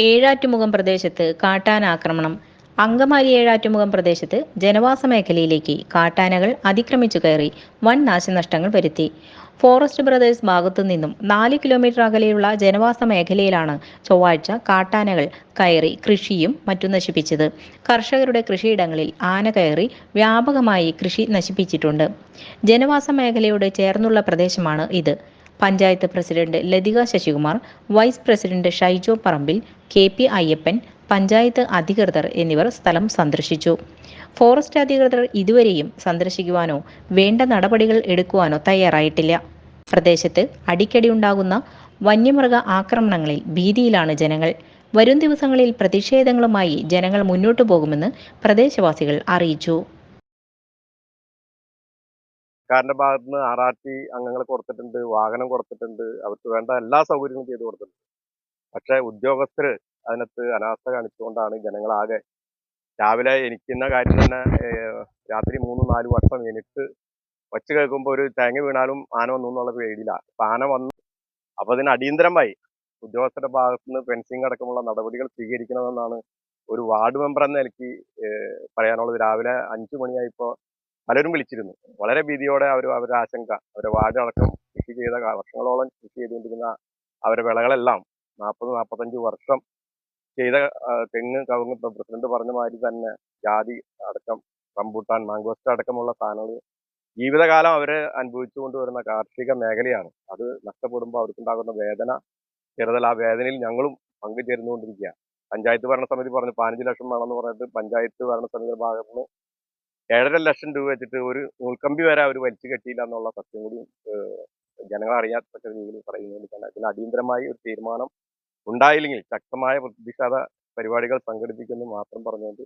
ഏഴാറ്റുമുഖം പ്രദേശത്ത് കാട്ടാനാക്രമണം അങ്കമാലി ഏഴാറ്റുമുഖം പ്രദേശത്ത് ജനവാസ മേഖലയിലേക്ക് കാട്ടാനകൾ അതിക്രമിച്ചു കയറി വൻ നാശനഷ്ടങ്ങൾ വരുത്തി. ഫോറസ്റ്റ് ബ്രദേഴ്സ് ഭാഗത്തു നിന്നും നാല് കിലോമീറ്റർ അകലെയുള്ള ജനവാസ മേഖലയിലാണ് ചൊവ്വാഴ്ച കാട്ടാനകൾ കയറി കൃഷിയും മറ്റും നശിപ്പിച്ചത്. കർഷകരുടെ കൃഷിയിടങ്ങളിൽ ആന കയറി വ്യാപകമായി കൃഷി നശിപ്പിച്ചിട്ടുണ്ട്. ജനവാസ മേഖലയോട് ചേർന്നുള്ള പ്രദേശമാണ് ഇത്. Panchayat president Lathika Sasikumar vice president Shaijo Parambil K P Ayyappan panchayat അധികൃതർ എന്നിവർ സ്ഥലം സന്ദർശിച്ചു. ഫോറസ്റ്റ് അധികൃതർ ഇതുവരെയും സന്ദർശിക്കുവാനോ വേണ്ട നടപടികൾ എടുക്കുവാനോ തയ്യാറായിട്ടില്ല. പ്രദേശത്ത് അടിക്കടി ഉണ്ടാകുന്ന വന്യമൃഗ ആക്രമണങ്ങളിൽ ഭീതിയിലാണ് ജനങ്ങൾ. വരും ദിവസങ്ങളിൽ പ്രതിഷേധങ്ങളുമായി ജനങ്ങൾ മുന്നോട്ടു പോകുമെന്ന് പ്രദേശവാസികൾ അറിയിച്ചു. സർക്കാരിന്റെ ഭാഗത്ത് നിന്ന് ആർ ആർ ടി അംഗങ്ങൾ കൊടുത്തിട്ടുണ്ട് വാഹനം കൊടുത്തിട്ടുണ്ട് അവർക്ക് വേണ്ട എല്ലാ സൗകര്യങ്ങളും ചെയ്തു കൊടുത്തിട്ടുണ്ട്. പക്ഷെ ഉദ്യോഗസ്ഥർ അതിനകത്ത് അനാസ്ഥ കാണിച്ചുകൊണ്ടാണ് ജനങ്ങളാകെ രാവിലെ എനിക്കുന്ന കാര്യം തന്നെ രാത്രി മൂന്ന് നാല് വർഷം എനിക്ക് വച്ച് കേൾക്കുമ്പോൾ ഒരു തേങ്ങ വീണാലും ആന വന്നു എന്നുള്ള പേടിയിലാണ് അപ്പൊ ആന വന്നു അപ്പൊ അതിന് അടിയന്തരമായി ഉദ്യോഗസ്ഥരുടെ ഭാഗത്ത് നിന്ന് ഫെൻസിങ് അടക്കമുള്ള നടപടികൾ സ്വീകരിക്കണമെന്നാണ് ഒരു വാർഡ് മെമ്പർ എന്ന ഏഹ്, പറയാനുള്ളത്. രാവിലെ അഞ്ചു മണിയായപ്പോ പലരും വിളിച്ചിരുന്നു. വളരെ ഭീതിയോടെ അവർ അവരുടെ ആശങ്ക അവരെ വാഴടക്കം കൃഷി ചെയ്ത വർഷങ്ങളോളം കൃഷി ചെയ്തുകൊണ്ടിരുന്ന അവരുടെ വിളകളെല്ലാം നാൽപ്പത് നാൽപ്പത്തഞ്ച് വർഷം ചെയ്ത തെങ്ങ് കവുങ്ങ് ഇപ്പം പ്രസിഡന്റ് പറഞ്ഞ മാതിരി തന്നെ ജാതി അടക്കം റംബൂട്ടാൻ മാങ്കോസ്റ്റ് അടക്കമുള്ള സാധനങ്ങൾ ജീവിതകാലം അവരെ അനുഭവിച്ചു കൊണ്ടുവരുന്ന കാർഷിക മേഖലയാണ്. അത് നഷ്ടപ്പെടുമ്പോൾ അവർക്കുണ്ടാകുന്ന വേദന ചെറുതൽ ആ വേദനയിൽ ഞങ്ങളും പങ്കുചേർന്നുകൊണ്ടിരിക്കുക പഞ്ചായത്ത് ഭരണസമിതി പറഞ്ഞു പതിനഞ്ച് ലക്ഷം വേണമെന്ന് പറഞ്ഞിട്ട് പഞ്ചായത്ത് ഭരണസമിതിയുടെ ഭാഗത്ത് നിന്ന് ഏഴര ലക്ഷം രൂപ വെച്ചിട്ട് ഒരു നൂൽക്കമ്പി വരെ അവർ വലിച്ചു കെട്ടിയില്ല എന്നുള്ള സത്യം കൂടി ജനങ്ങൾ അറിയാത്ത രീതിയിൽ പറയുന്നതിൽ തന്നെ അതിന് അടിയന്തരമായി ഒരു തീരുമാനം ഉണ്ടായില്ലെങ്കിൽ ശക്തമായ പ്രതിഷേധ പരിപാടികൾ സംഘടിപ്പിക്കുമെന്ന് മാത്രം പറഞ്ഞുകൊണ്ട്